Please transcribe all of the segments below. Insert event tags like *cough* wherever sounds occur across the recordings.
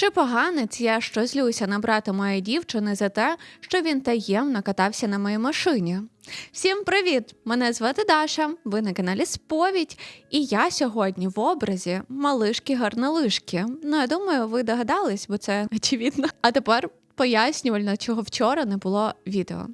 Чи поганець я що злюся на брата моєї дівчини за те, що він таємно катався на моїй машині? Всім привіт! Мене звати Даша. Ви на каналі Сповідь, і я сьогодні в образі малишки гарнолишки. Ну я думаю, ви догадались, бо це очевидно. А тепер. Пояснювально, чого вчора не було відео.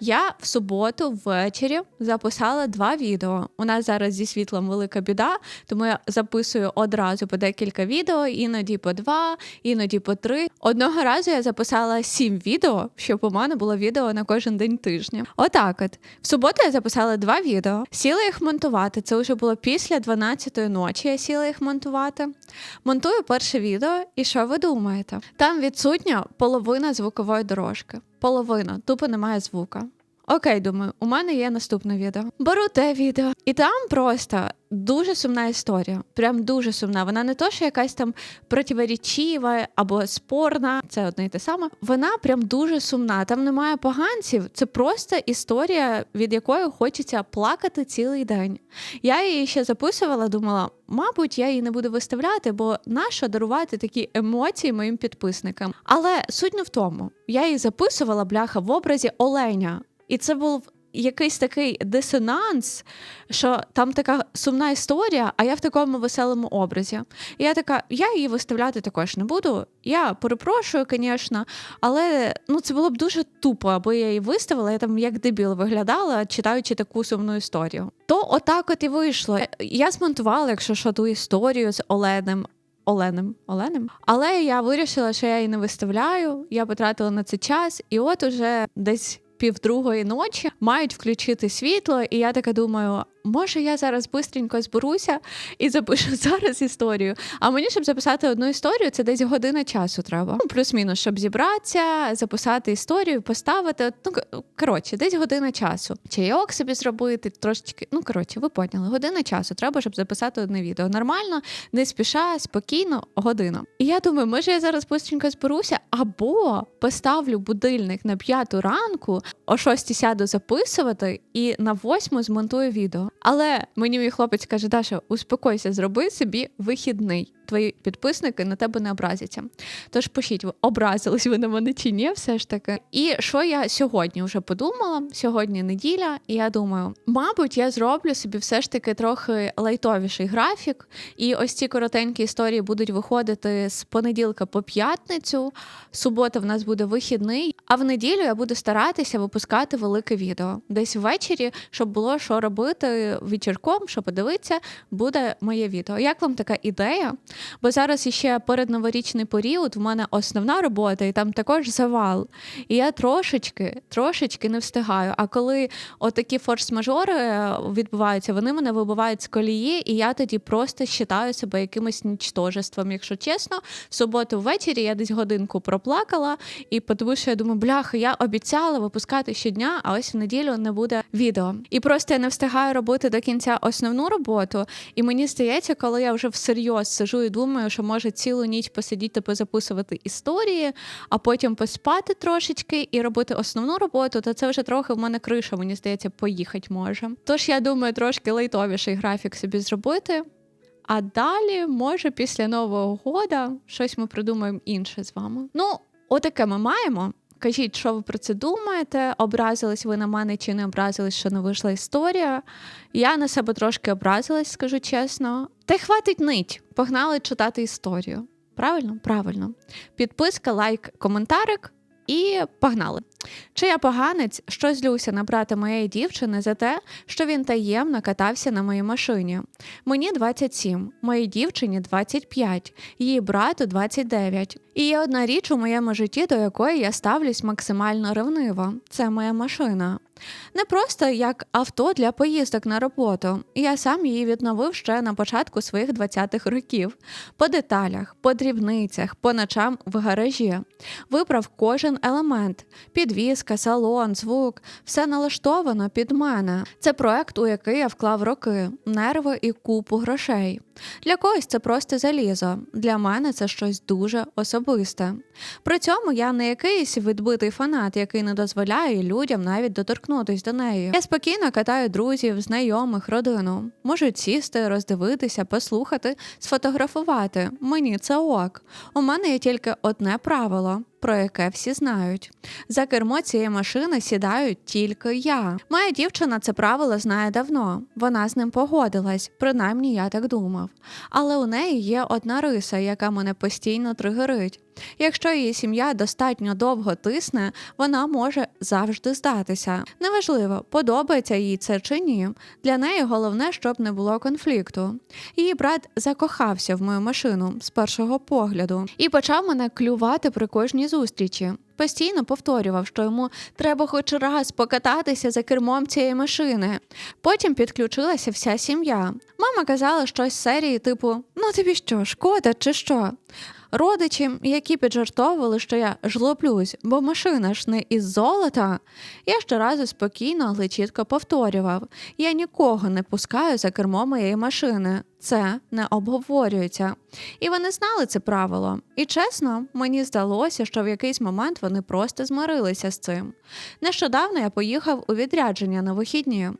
Я в суботу ввечері записала два відео. У нас зараз зі світлом велика біда, тому я записую одразу по декілька відео, іноді по два, іноді по три. Одного разу я записала сім відео, щоб у мене було відео на кожен день тижня. Отак, от в суботу я записала два відео, сіла їх монтувати. Це вже було після 12-ї ночі. Я сіла їх монтувати. Монтую перше відео, і що ви думаєте? Там відсутня половина звукової дорожки. Половина, тупо немає звука. Окей, думаю, у мене є наступне відео. Беру те відео, і там просто дуже сумна історія. Прям дуже сумна. Вона не то, що якась там противоречива або спорна, це одне і те саме. Вона прям дуже сумна. Там немає поганців. Це просто історія, від якої хочеться плакати цілий день. Я її ще записувала, думала, мабуть, я її не буду виставляти, бо нащо дарувати такі емоції моїм підписникам. Але суть не в тому, я її записувала бляха в образі Оленя. І це був якийсь такий дисонанс, що там така сумна історія, а я в такому веселому образі. І я така, я її виставляти також не буду. Я перепрошую, звісно, але ну це було б дуже тупо, аби я її виставила, я там як дебіл виглядала, читаючи таку сумну історію. То отак от і вийшло. Я змонтувала, якщо що, ту історію з Оленем. Оленем, Оленем. Але я вирішила, що я її не виставляю. Я потратила на це час, і от уже десь півдругої ночі мають включити світло, і я таке думаю. Може, я зараз бистренько зберуся і запишу *laughs* зараз історію. А мені, щоб записати одну історію, це десь година часу треба. Ну, плюс-мінус, щоб зібратися, записати історію, поставити. Ну коротше, десь година часу. Чайок собі зробити, трошечки. Ну коротше, ви поняли, година часу треба, щоб записати одне відео. Нормально, не спіша, спокійно, година. І я думаю, може я зараз бистренько зберуся, або поставлю будильник на п'яту ранку, о шостій сяду записувати, і на восьму змонтую відео. Але мені мій хлопець каже: Даша, успокойся, зроби собі вихідний. Твої підписники на тебе не образяться. Тож пишіть, образились ви на мене чи ні, все ж таки. І що я сьогодні вже подумала? Сьогодні неділя, і я думаю, мабуть, я зроблю собі все ж таки трохи лайтовіший графік. І ось ці коротенькі історії будуть виходити з понеділка по п'ятницю. Субота в нас буде вихідний, а в неділю я буду старатися випускати велике відео. Десь ввечері, щоб було що робити вечірком, що подивитися, буде моє відео. Як вам така ідея? Бо зараз іще передноворічний період, в мене основна робота, і там також завал. І я трошечки, трошечки не встигаю. А коли отакі форс-мажори відбуваються, вони мене вибивають з колії, і я тоді просто вважаю себе якимось нічтожеством. Якщо чесно, в суботу ввечері я десь годинку проплакала, і тому що я думаю, бляха, я обіцяла випускати щодня, а ось в неділю не буде відео. І просто я не встигаю робити до кінця основну роботу. І мені здається, коли я вже всерйоз сижу і думаю, що може цілу ніч посидіти, позаписувати історії, а потім поспати трошечки і робити основну роботу, то це вже трохи в мене криша, мені здається, поїхати може. Тож я думаю, трошки лайтовіший графік собі зробити. А далі, може, після Нового года щось ми придумаємо інше з вами. Ну, отаке ми маємо. Кажіть, що ви про це думаєте? Образились ви на мене чи не образились, що не вийшла історія? Я на себе трошки образилась, скажу чесно. Та й хватить нить. Погнали читати історію. Правильно? Правильно. Підписка, лайк, коментарик і погнали. Чи я поганець, що злюся на брата моєї дівчини за те, що він таємно катався на моїй машині? Мені 27, моїй дівчині 25, її брату 29. І є одна річ у моєму житті, до якої я ставлюсь максимально ревниво. Це моя машина. Не просто як авто для поїздок на роботу. Я сам її відновив ще на початку своїх 20-х років. По деталях, по дрібницях, по ночам в гаражі. Вибрав кожен елемент: підвізка, салон, звук, все налаштовано під мене. Це проект, у який я вклав роки, нерви і купу грошей. Для когось це просто залізо. Для мене це щось дуже особисте. При цьому я не якийсь відбитий фанат, який не дозволяє людям навіть доторкнутися до неї. Я спокійно катаю друзів, знайомих, родину. Можуть сісти, роздивитися, послухати, сфотографувати. Мені це ок. У мене є тільки одне правило. Про яке всі знають. За кермо цієї машини сідають тільки я. Моя дівчина це правило знає давно. Вона з ним погодилась, принаймні я так думав. Але у неї є одна риса, яка мене постійно тригерить. Якщо її сім'я достатньо довго тисне, вона може завжди здатися. Неважливо, подобається їй це чи ні. Для неї головне, щоб не було конфлікту. Її брат закохався в мою машину з першого погляду і почав мене клювати при кожній зустрічі. Постійно повторював, що йому треба хоч раз покататися за кермом цієї машини. Потім підключилася вся сім'я. Мама казала щось з серії, типу: Ну тобі що, шкода чи що? Родичі, які піджартовували, що я жлоблюсь, бо машина ж не із золота. Я щоразу спокійно, але чітко повторював: я нікого не пускаю за кермо моєї машини. Це не обговорюється. І вони знали це правило. І чесно, мені здалося, що в якийсь момент вони просто змирилися з цим. Нещодавно я поїхав у відрядження на вихідні.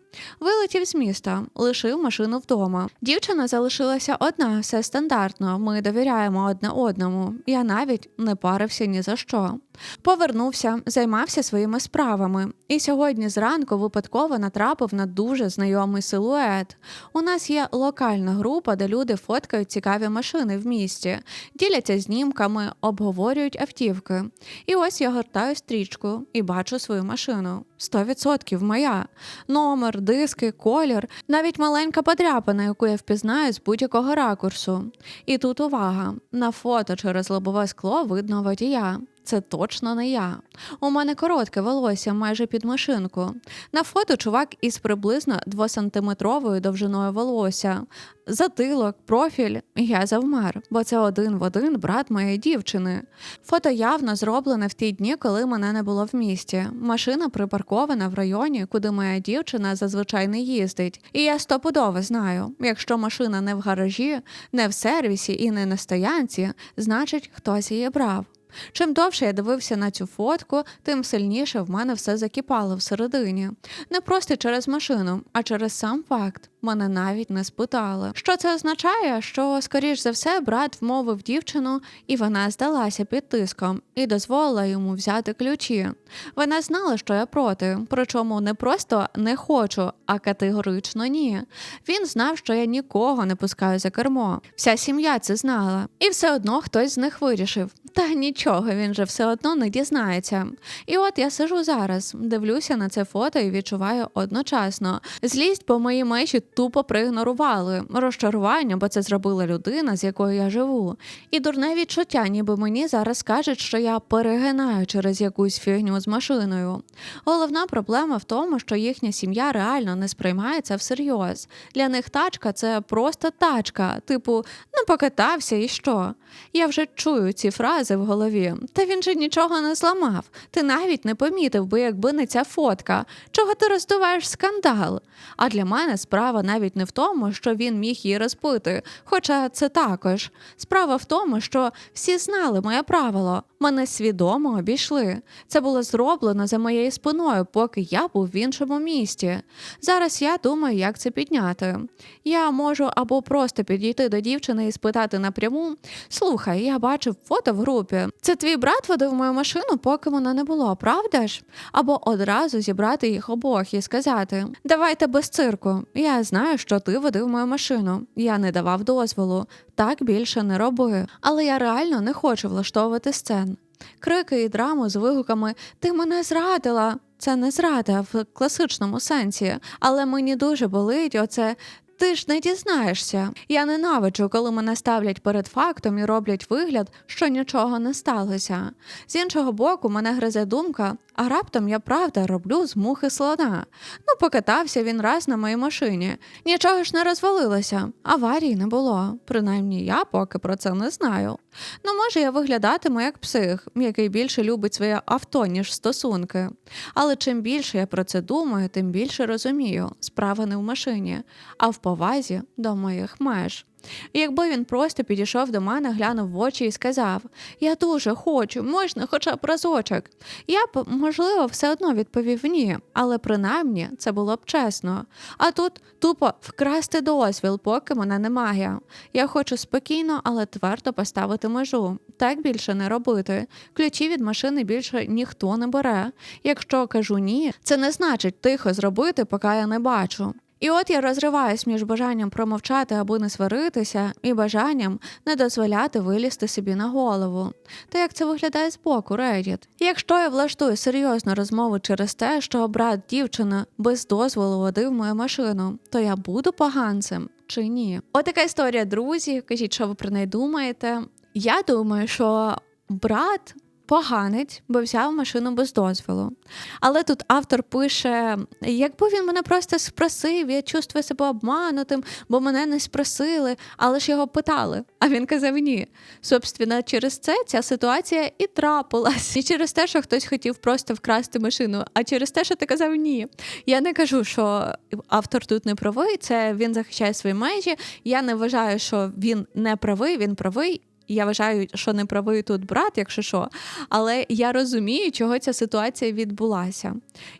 Вилетів з міста, лишив машину вдома. Дівчина залишилася одна, все стандартно. Ми довіряємо одне одному. Я навіть не парився ні за що. Повернувся, займався своїми справами, і сьогодні зранку випадково натрапив на дуже знайомий силует. У нас є локальна група, де люди фоткають цікаві машини в місті, діляться знімками, обговорюють автівки. І ось я гортаю стрічку і бачу свою машину. 100% моя. Номер, диски, колір, навіть маленька подряпина, яку я впізнаю з будь-якого ракурсу. І тут увага: на фото через лобове скло видно водія. Це точно не я. У мене коротке волосся майже під машинку. На фото чувак із приблизно 2-сантиметровою довжиною волосся. Затилок, профіль, я завмер, бо це один в один брат моєї дівчини. Фото явно зроблене в ті дні, коли мене не було в місті. Машина припаркована в районі, куди моя дівчина зазвичай не їздить. І я стопудово знаю, якщо машина не в гаражі, не в сервісі і не на стоянці, значить хтось її брав. Чим довше я дивився на цю фотку, тим сильніше в мене все закипало всередині. Не просто через машину, а через сам факт. Мене навіть не спитали. Що це означає? Що, скоріш за все, брат вмовив дівчину, і вона здалася під тиском і дозволила йому взяти ключі. Вона знала, що я проти, причому не просто не хочу, а категорично ні. Він знав, що я нікого не пускаю за кермо. Вся сім'я це знала, і все одно хтось з них вирішив. Та нічого, він же все одно не дізнається. І от я сижу зараз, дивлюся на це фото і відчуваю одночасно. Злість, бо мої межі тупо проігнорували, розчарування, бо це зробила людина, з якою я живу. І дурне відчуття, ніби мені зараз кажуть, що я перегинаю через якусь фігню з машиною. Головна проблема в тому, що їхня сім'я реально не сприймається всерйоз. Для них тачка це просто тачка, типу, ну покатався і що. Я вже чую ці фрази в голові. Та він же нічого не зламав. Ти навіть не помітив би, якби не ця фотка. Чого ти роздуваєш скандал? А для мене справа навіть не в тому, що він міг її розбити, хоча це також. Справа в тому, що всі знали моє правило. Мене свідомо обійшли. Це було зроблено за моєю спиною, поки я був в іншому місті. Зараз я думаю, як це підняти. Я можу або просто підійти до дівчини і спитати напряму: слухай, я бачив фото в групі. Це твій брат водив мою машину, поки вона не було, правда ж? Або одразу зібрати їх обох і сказати: Давайте без цирку. Я знаю, що ти водив мою машину. Я не давав дозволу. Так більше не роби. Але я реально не хочу влаштовувати сцен. Крики і драму з вигуками Ти мене зрадила. Це не зрада в класичному сенсі, але мені дуже болить оце. Ти ж не дізнаєшся. Я ненавиджу, коли мене ставлять перед фактом і роблять вигляд, що нічого не сталося. З іншого боку, мене гризе думка, а раптом я правда роблю з мухи слона. Ну, покатався він раз на моїй машині. Нічого ж не розвалилося. Аварії не було. Принаймні я поки про це не знаю. Ну, може, я виглядатиму як псих, який більше любить своє авто, ніж стосунки. Але чим більше я про це думаю, тим більше розумію, справа не в машині, а в повазі до моїх меж. І якби він просто підійшов до мене, глянув в очі і сказав: Я дуже хочу, можна хоча б разочок. Я б, можливо, все одно відповів ні, але принаймні це було б чесно. А тут тупо вкрасти дозвіл, поки мене немає. Я хочу спокійно, але твердо поставити межу. Так більше не робити. Ключі від машини більше ніхто не бере. Якщо кажу ні, це не значить тихо зробити, поки я не бачу. І от я розриваюсь між бажанням промовчати аби не сваритися, і бажанням не дозволяти вилізти собі на голову. Та як це виглядає збоку, Reddit? Якщо я влаштую серйозну розмову через те, що брат дівчини без дозволу водив мою машину, то я буду поганцем чи ні? Отака історія, друзі. Кажіть, що ви про неї думаєте? Я думаю, що брат. Поганець, бо взяв машину без дозволу. Але тут автор пише: якби він мене просто спросив, я чувствую себе обманутим, бо мене не спросили, але ж його питали. А він казав ні. Собственно, через це ця ситуація і трапилась. І через те, що хтось хотів просто вкрасти машину, а через те, що ти казав ні. Я не кажу, що автор тут не правий, це він захищає свої межі. Я не вважаю, що він не правий, він правий. Я вважаю, що не правий тут брат, якщо що, але я розумію, чого ця ситуація відбулася.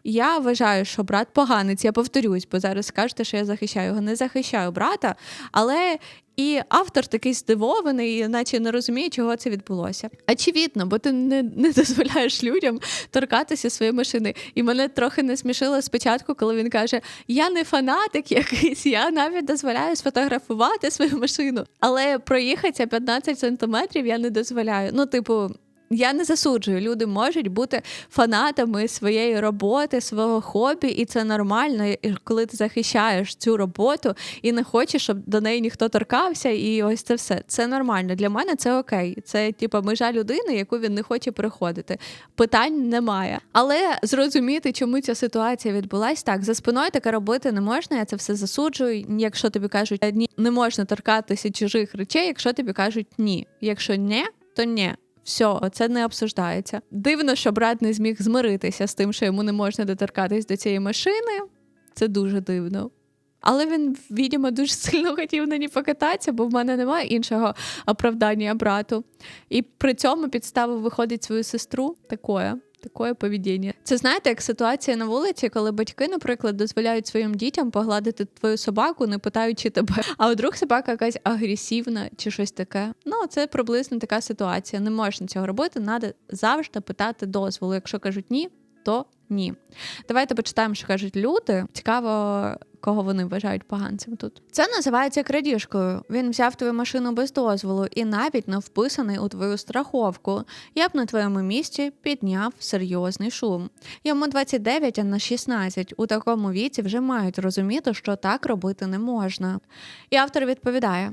Я вважаю, що брат поганець, я повторюсь, бо зараз скажете, що я захищаю його. Не захищаю брата, але і автор такий здивований, наче не розуміє, чого це відбулося. Очевидно, бо ти не не дозволяєш людям торкатися своєї машини. І мене трохи не смішило спочатку, коли він каже: Я не фанатик якийсь, я навіть дозволяю сфотографувати свою машину, але проїхатися 15 сантиметрів я не дозволяю. Ну, типу. Я не засуджую, люди можуть бути фанатами своєї роботи, свого хобі, і це нормально, коли ти захищаєш цю роботу і не хочеш, щоб до неї ніхто торкався, і ось це все. Це нормально. Для мене це окей. Це типу, межа людини, яку він не хоче переходити. Питань немає. Але зрозуміти, чому ця ситуація відбулась, так за спиною таке робити не можна. Я це все засуджую. Якщо тобі кажуть ні, не можна торкатися чужих речей, якщо тобі кажуть ні. Якщо ні, то ні. Все, це не обсуждається. Дивно, що брат не зміг змиритися з тим, що йому не можна доторкатись до цієї машини. Це дуже дивно. Але він, відомо, дуже сильно *laughs* хотів на ній покататися, бо в мене немає іншого оправдання брату. І при цьому підставив виходить свою сестру такое такое поведіння. Це знаєте, як ситуація на вулиці, коли батьки, наприклад, дозволяють своїм дітям погладити твою собаку, не питаючи тебе. *laughs* А вдруг собака якась агресивна чи щось таке. Ну, це приблизно така ситуація. Не можна цього робити, треба завжди питати дозволу. Якщо кажуть ні, то ні. Давайте почитаємо, що кажуть люди. Цікаво, кого вони вважають поганцем тут. Це називається крадіжкою. Він взяв твою машину без дозволу і навіть не вписаний у твою страховку. Я б на твоєму місці підняв серйозний шум. Йому 29, а на 16. У такому віці вже мають розуміти, що так робити не можна. І автор відповідає: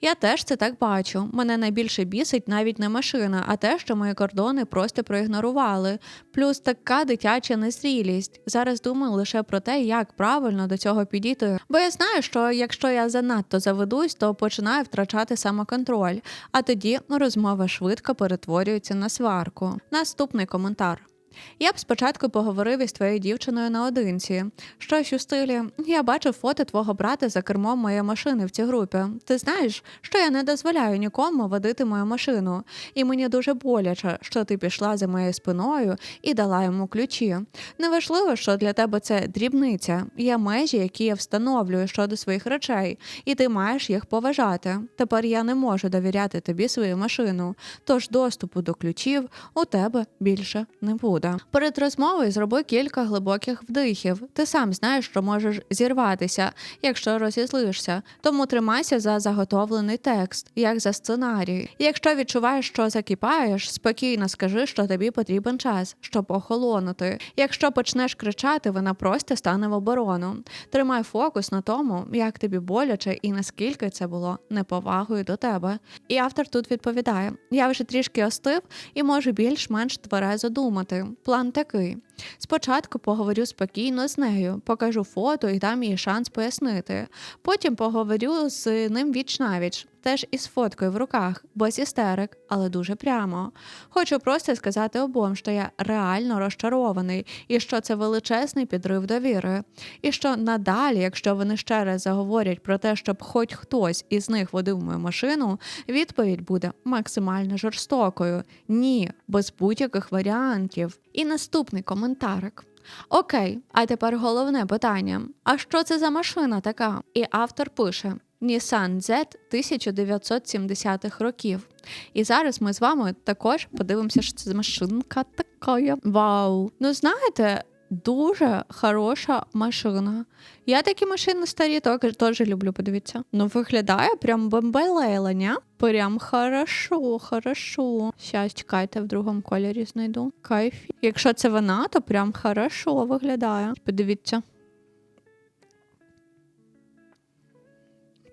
я теж це так бачу. Мене найбільше бісить навіть не машина, а те, що мої кордони просто проігнорували. Плюс така дитяча незрілість. Зараз думаю лише про те, як правильно до цього підійти. Бо я знаю, що якщо я занадто заведусь, то починаю втрачати самоконтроль, а тоді розмова швидко перетворюється на сварку. Наступний коментар. Я б спочатку поговорив із твоєю дівчиною наодинці. Щось у стилі я бачив фото твого брата за кермом моєї машини в цій групі. Ти знаєш, що я не дозволяю нікому водити мою машину, і мені дуже боляче, що ти пішла за моєю спиною і дала йому ключі. Неважливо, що для тебе це дрібниця, є межі, які я встановлюю щодо своїх речей, і ти маєш їх поважати. Тепер я не можу довіряти тобі свою машину, тож доступу до ключів у тебе більше не буде буде. Перед розмовою зроби кілька глибоких вдихів. Ти сам знаєш, що можеш зірватися, якщо розізлишся. Тому тримайся за заготовлений текст, як за сценарій. Якщо відчуваєш, що закипаєш, спокійно скажи, що тобі потрібен час, щоб охолонути. Якщо почнеш кричати, вона просто стане в оборону. Тримай фокус на тому, як тобі боляче і наскільки це було неповагою до тебе. І автор тут відповідає: я вже трішки остив і можу більш-менш тверезо думати. План такий: Спочатку поговорю спокійно з нею, покажу фото і дам їй шанс пояснити. Потім поговорю з ним віч навіч, теж із фоткою в руках, без істерик, але дуже прямо. Хочу просто сказати обом, що я реально розчарований і що це величезний підрив довіри. І що надалі, якщо вони ще раз заговорять про те, щоб хоч хтось із них водив мою машину, відповідь буде максимально жорстокою. Ні, без будь-яких варіантів. І наступний коментарик. Окей, а тепер головне питання: а що це за машина така? І автор пише: Nissan Z 1970-х років. І зараз ми з вами також подивимося, що це машинка така. Вау! Ну знаєте, дуже хороша машина. Я такі машини старі теж, люблю, подивіться. Ну, виглядає прям бомбелейла, ні? Прям хорошо, хорошо. Щас, чекайте, в другому кольорі знайду. Кайф. Якщо це вона, то прям хорошо виглядає. Подивіться.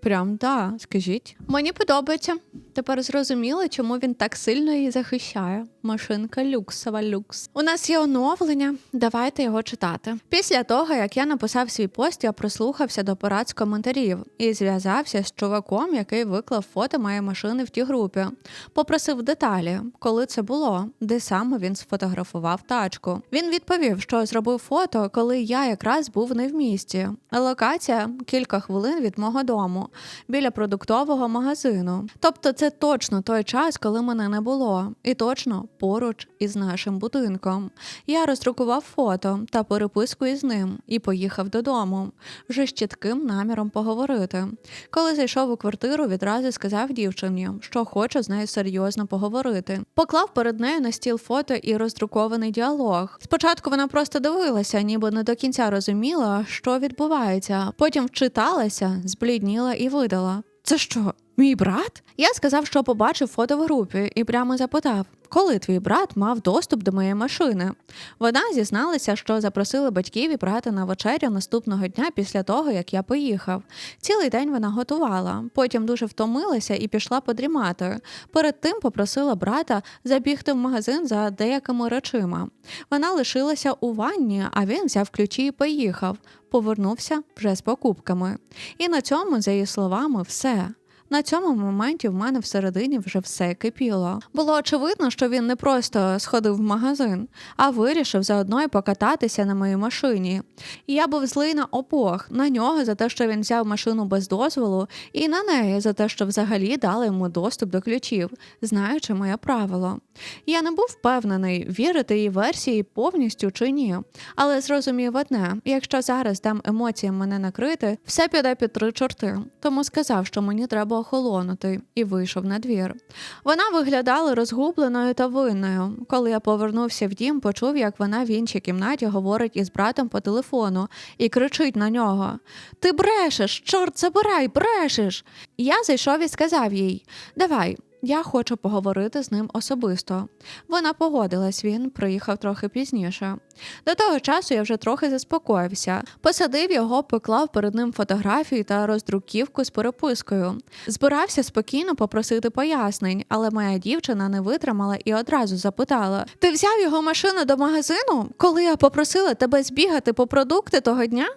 Прям да, скажіть. Мені подобається. Тепер зрозуміло, чому він так сильно її захищає. Машинка люксова люкс. У нас є оновлення. Давайте його читати. Після того, як я написав свій пост, я прослухався до порад з коментарів і зв'язався з чуваком, який виклав фото моєї машини в тій групі. Попросив деталі, коли це було, де саме він сфотографував тачку. Він відповів, що зробив фото, коли я якраз був не в місті. Локація кілька хвилин від мого дому біля продуктового магазину. Тобто, це точно той час, коли мене не було, і точно поруч із нашим будинком. Я роздрукував фото та переписку із ним і поїхав додому, вже з чітким наміром поговорити. Коли зайшов у квартиру, відразу сказав дівчині, що хочу з нею серйозно поговорити. Поклав перед нею на стіл фото і роздрукований діалог. Спочатку вона просто дивилася, ніби не до кінця розуміла, що відбувається. Потім вчиталася, зблідніла і видала. Це що, мій брат? Я сказав, що побачив фото в групі, і прямо запитав, коли твій брат мав доступ до моєї машини. Вона зізналася, що запросили батьків і брата на вечерю наступного дня після того, як я поїхав. Цілий день вона готувала, потім дуже втомилася і пішла подрімати. Перед тим попросила брата забігти в магазин за деякими речима. Вона лишилася у ванні, а він взяв ключі і поїхав. Повернувся вже з покупками. І на цьому, за її словами, все. На цьому моменті в мене всередині вже все кипіло. Було очевидно, що він не просто сходив в магазин, а вирішив заодно й покататися на моїй машині. І я був злий на обох на нього за те, що він взяв машину без дозволу, і на неї за те, що взагалі дали йому доступ до ключів, знаючи моє правило. Я не був впевнений, вірити її версії повністю чи ні, але зрозумів одне: якщо зараз дам емоціям мене накрити, все піде під три чорти. Тому сказав, що мені треба охолонути, і вийшов на двір. Вона виглядала розгубленою та винною. Коли я повернувся в дім, почув, як вона в іншій кімнаті говорить із братом по телефону і кричить на нього: Ти брешеш, чорт забирай, брешеш. Я зайшов і сказав їй: Давай. Я хочу поговорити з ним особисто. Вона погодилась, він приїхав трохи пізніше. До того часу я вже трохи заспокоївся. Посадив його, поклав перед ним фотографії та роздруківку з перепискою. Збирався спокійно попросити пояснень, але моя дівчина не витримала і одразу запитала: Ти взяв його машину до магазину, коли я попросила тебе збігати по продукти того дня?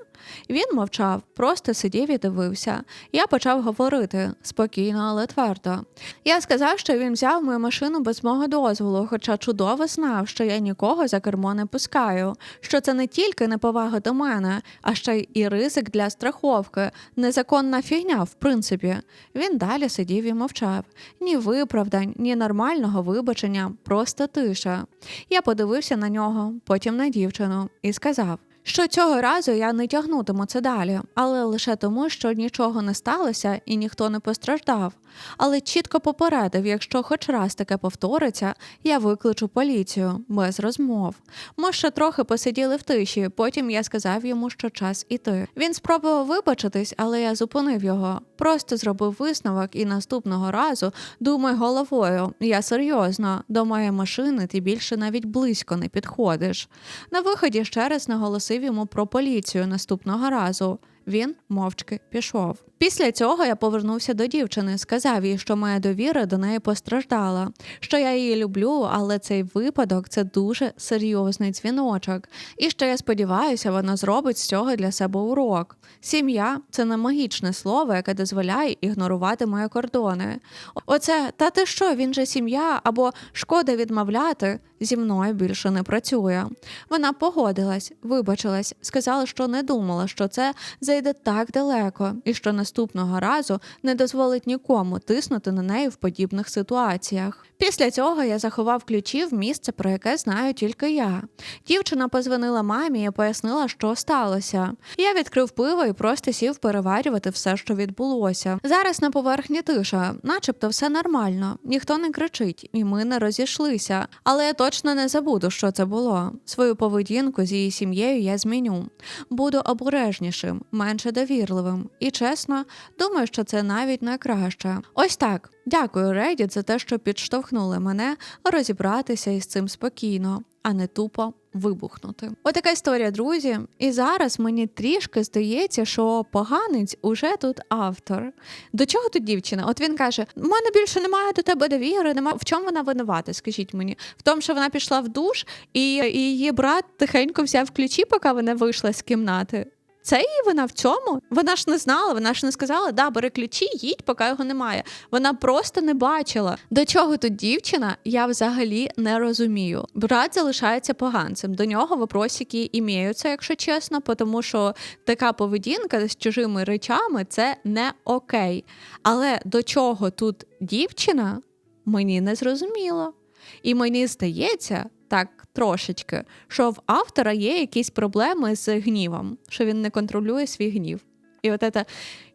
Він мовчав, просто сидів і дивився. Я почав говорити спокійно, але твердо. Я сказав, що він взяв мою машину без мого дозволу, хоча чудово знав, що я нікого за кермо не пускаю, що це не тільки неповага до мене, а ще й ризик для страховки, незаконна фігня, в принципі. Він далі сидів і мовчав. Ні виправдань, ні нормального вибачення, просто тиша. Я подивився на нього, потім на дівчину, і сказав що цього разу я не тягнутиму це далі, але лише тому, що нічого не сталося і ніхто не постраждав. Але чітко попередив, якщо хоч раз таке повториться, я викличу поліцію без розмов. Ми ще трохи посиділи в тиші, потім я сказав йому, що час іти. Він спробував вибачитись, але я зупинив його. Просто зробив висновок і наступного разу думай головою. Я серйозно, до моєї машини ти більше навіть близько не підходиш. На виході ще раз наголосив йому про поліцію наступного разу. він мовчки пішов. Після цього я повернувся до дівчини, сказав їй, що моя довіра до неї постраждала, що я її люблю, але цей випадок це дуже серйозний дзвіночок. І що я сподіваюся, вона зробить з цього для себе урок. Сім'я це не магічне слово, яке дозволяє ігнорувати мої кордони. Оце та ти що, він же сім'я або шкода відмовляти зі мною більше не працює. Вона погодилась, вибачилась, сказала, що не думала, що це зайде так далеко, і що наступного разу не дозволить нікому тиснути на неї в подібних ситуаціях. Після цього я заховав ключі в місце, про яке знаю тільки я. Дівчина позвонила мамі і пояснила, що сталося. Я відкрив пиво і просто сів переварювати все, що відбулося. Зараз на поверхні тиша, начебто, все нормально, ніхто не кричить, і ми не розійшлися. Але я точно не забуду, що це було. Свою поведінку з її сім'єю я зміню. Буду обережнішим, менше довірливим. І чесно, думаю, що це навіть найкраще. Ось так. Дякую, Reddit, за те, що підштовхнули мене розібратися із цим спокійно, а не тупо вибухнути. Отака історія, друзі. І зараз мені трішки здається, що поганець уже тут автор. До чого тут дівчина? От він каже: у мене більше немає до тебе довіри, немає. В чому вона винувата? Скажіть мені, в тому, що вона пішла в душ, і її брат тихенько взяв ключі, поки вона вийшла з кімнати. Це її вина в цьому? Вона ж не знала, вона ж не сказала, да, бери ключі, їдь, поки його немає. Вона просто не бачила. До чого тут дівчина, я взагалі не розумію. Брат залишається поганцем. До нього вопросики іміються, якщо чесно, тому що така поведінка з чужими речами це не окей. Але до чого тут дівчина, мені не зрозуміло. І мені здається, трошечки, що в автора є якісь проблеми з гнівом, що він не контролює свій гнів. І от це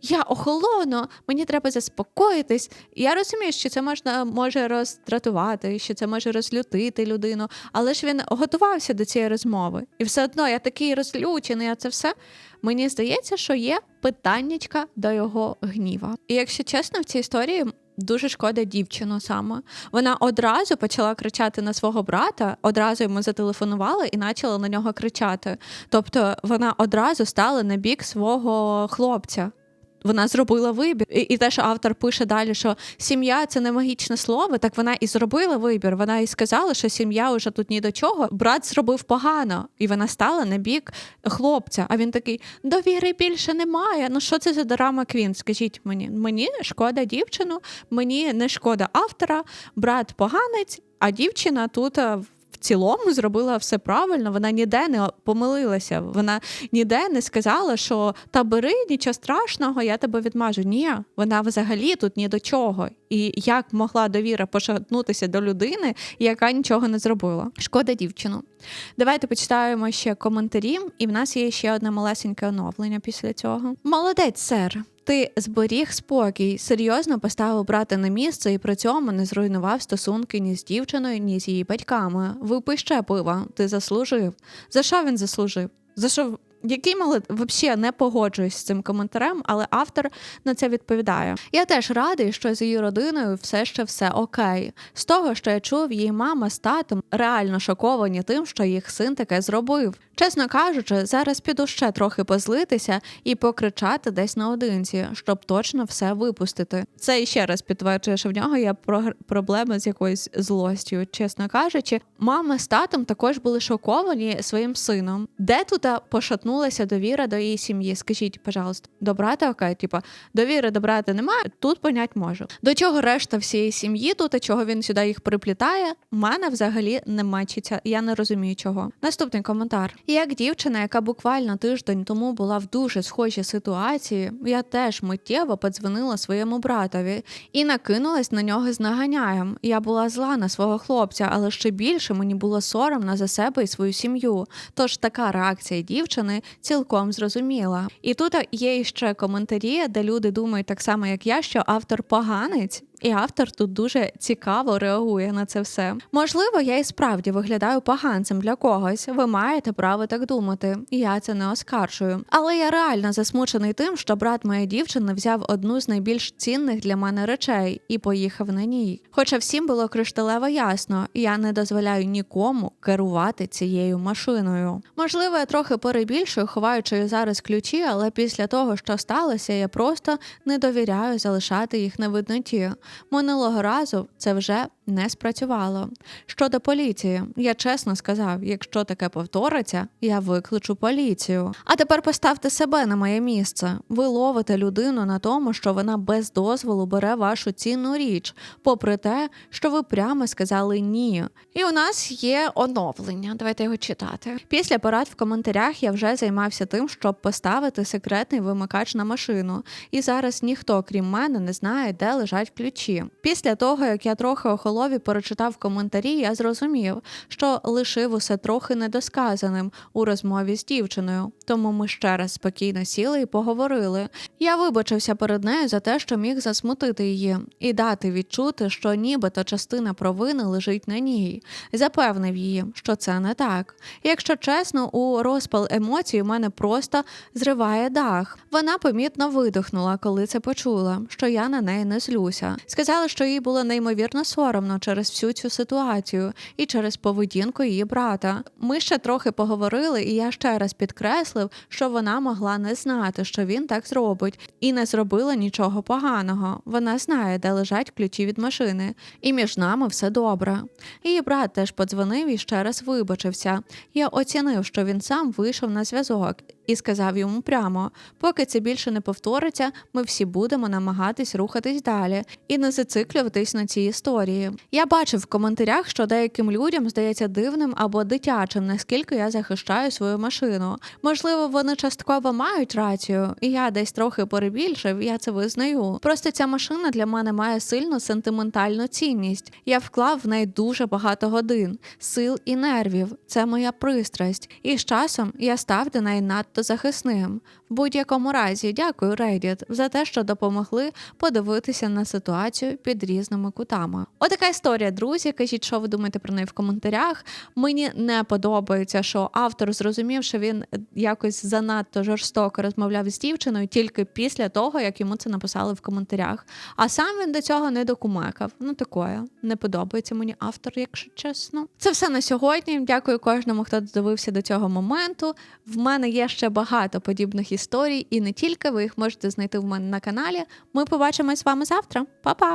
я охолону, мені треба заспокоїтись. Я розумію, що це можна може роздратувати, що це може розлютити людину, але ж він готувався до цієї розмови. І все одно я такий розлючений, а це все. Мені здається, що є питаннячка до його гніва. І якщо чесно, в цій історії дуже шкода дівчину саме. Вона одразу почала кричати на свого брата, одразу йому зателефонувала і почала на нього кричати. Тобто вона одразу стала на бік свого хлопця. Вона зробила вибір. І, і те, що автор пише далі, що сім'я це не магічне слово, так вона і зробила вибір. Вона і сказала, що сім'я вже тут ні до чого. Брат зробив погано, і вона стала на бік хлопця. А він такий: довіри більше немає. Ну що це за драма Квін? Скажіть мені, мені шкода дівчину, мені не шкода автора, брат поганець, а дівчина тут цілому зробила все правильно. Вона ніде не помилилася. Вона ніде не сказала, що та бери нічого страшного, я тебе відмажу. Ні, вона взагалі тут ні до чого. І як могла довіра пошатнутися до людини, яка нічого не зробила. Шкода дівчину. Давайте почитаємо ще коментарі, і в нас є ще одне малесеньке оновлення після цього. Молодець, сер. Ти зберіг спокій, серйозно поставив брата на місце і при цьому не зруйнував стосунки ні з дівчиною, ні з її батьками. Випий ще пива, ти заслужив. За що він заслужив? За що який молод... взагалі не погоджуюсь з цим коментарем, але автор на це відповідає. Я теж радий, що з її родиною все ще все окей. З того, що я чув, її мама з татом реально шоковані тим, що їх син таке зробив. Чесно кажучи, зараз піду ще трохи позлитися і покричати десь наодинці, щоб точно все випустити. Це ще раз підтверджує, що в нього є проблеми з якоюсь злостю. Чесно кажучи, мама з татом також були шоковані своїм сином. Де тут пошатнулася довіра до її сім'ї? Скажіть, пожалуйста, до брата окей, типа довіри до брата немає. Тут понять можу. До чого решта всієї сім'ї тут, а чого він сюди їх приплітає? У мене взагалі не мечиться. Я не розумію чого. Наступний коментар. Як дівчина, яка буквально тиждень тому була в дуже схожій ситуації, я теж миттєво подзвонила своєму братові і накинулась на нього з наганяєм. Я була зла на свого хлопця, але ще більше мені було соромно за себе і свою сім'ю. Тож така реакція дівчини цілком зрозуміла. І тут є ще коментарі, де люди думають так само, як я, що автор поганець. І автор тут дуже цікаво реагує на це все. Можливо, я і справді виглядаю поганцем для когось. Ви маєте право так думати. Я це не оскаржую. Але я реально засмучений тим, що брат моєї дівчини взяв одну з найбільш цінних для мене речей і поїхав на ній. Хоча всім було кришталево ясно, я не дозволяю нікому керувати цією машиною. Можливо, я трохи перебільшую, ховаючи зараз ключі, але після того, що сталося, я просто не довіряю залишати їх на видноті. Минулого разу це вже не спрацювало. Щодо поліції, я чесно сказав, якщо таке повториться, я викличу поліцію. А тепер поставте себе на моє місце. Ви ловите людину на тому, що вона без дозволу бере вашу цінну річ, попри те, що ви прямо сказали ні. І у нас є оновлення. Давайте його читати. Після порад в коментарях я вже займався тим, щоб поставити секретний вимикач на машину. І зараз ніхто, крім мене, не знає, де лежать ключі. Після того, як я трохи охолов і перечитав коментарі, я зрозумів, що лишив усе трохи недосказаним у розмові з дівчиною. Тому ми ще раз спокійно сіли і поговорили. Я вибачився перед нею за те, що міг засмутити її, і дати відчути, що нібито частина провини лежить на ній. Запевнив її, що це не так. Якщо чесно, у розпал емоцій у мене просто зриває дах. Вона помітно видихнула, коли це почула, що я на неї не злюся. Сказала, що їй було неймовірно соромно через всю цю ситуацію і через поведінку її брата. Ми ще трохи поговорили, і я ще раз підкреслив, що вона могла не знати, що він так зробить, і не зробила нічого поганого. Вона знає, де лежать ключі від машини, і між нами все добре. Її брат теж подзвонив і ще раз вибачився. Я оцінив, що він сам вийшов на зв'язок і сказав йому прямо: поки це більше не повториться, ми всі будемо намагатись рухатись далі і не зациклюватись на цій історії. Я бачив в коментарях, що деяким людям здається дивним або дитячим, наскільки я захищаю свою машину. Можливо, вони частково мають рацію, і я десь трохи перебільшив, я це визнаю. Просто ця машина для мене має сильну сентиментальну цінність. Я вклав в неї дуже багато годин, сил і нервів. Це моя пристрасть. І з часом я став до неї надто захисним. В будь-якому разі, дякую, Reddit, за те, що допомогли подивитися на ситуацію під різними кутами. Отака історія, друзі. Кажіть, що ви думаєте про неї в коментарях. Мені не подобається, що автор зрозумів, що він якось занадто жорстоко розмовляв з дівчиною тільки після того, як йому це написали в коментарях. А сам він до цього не докумекав. Ну такое. Не подобається мені автор, якщо чесно. Це все на сьогодні. Дякую кожному, хто додивився до цього моменту. В мене є ще багато подібних історій, і не тільки ви їх можете знайти в мене на каналі. Ми побачимось з вами завтра. Па-па!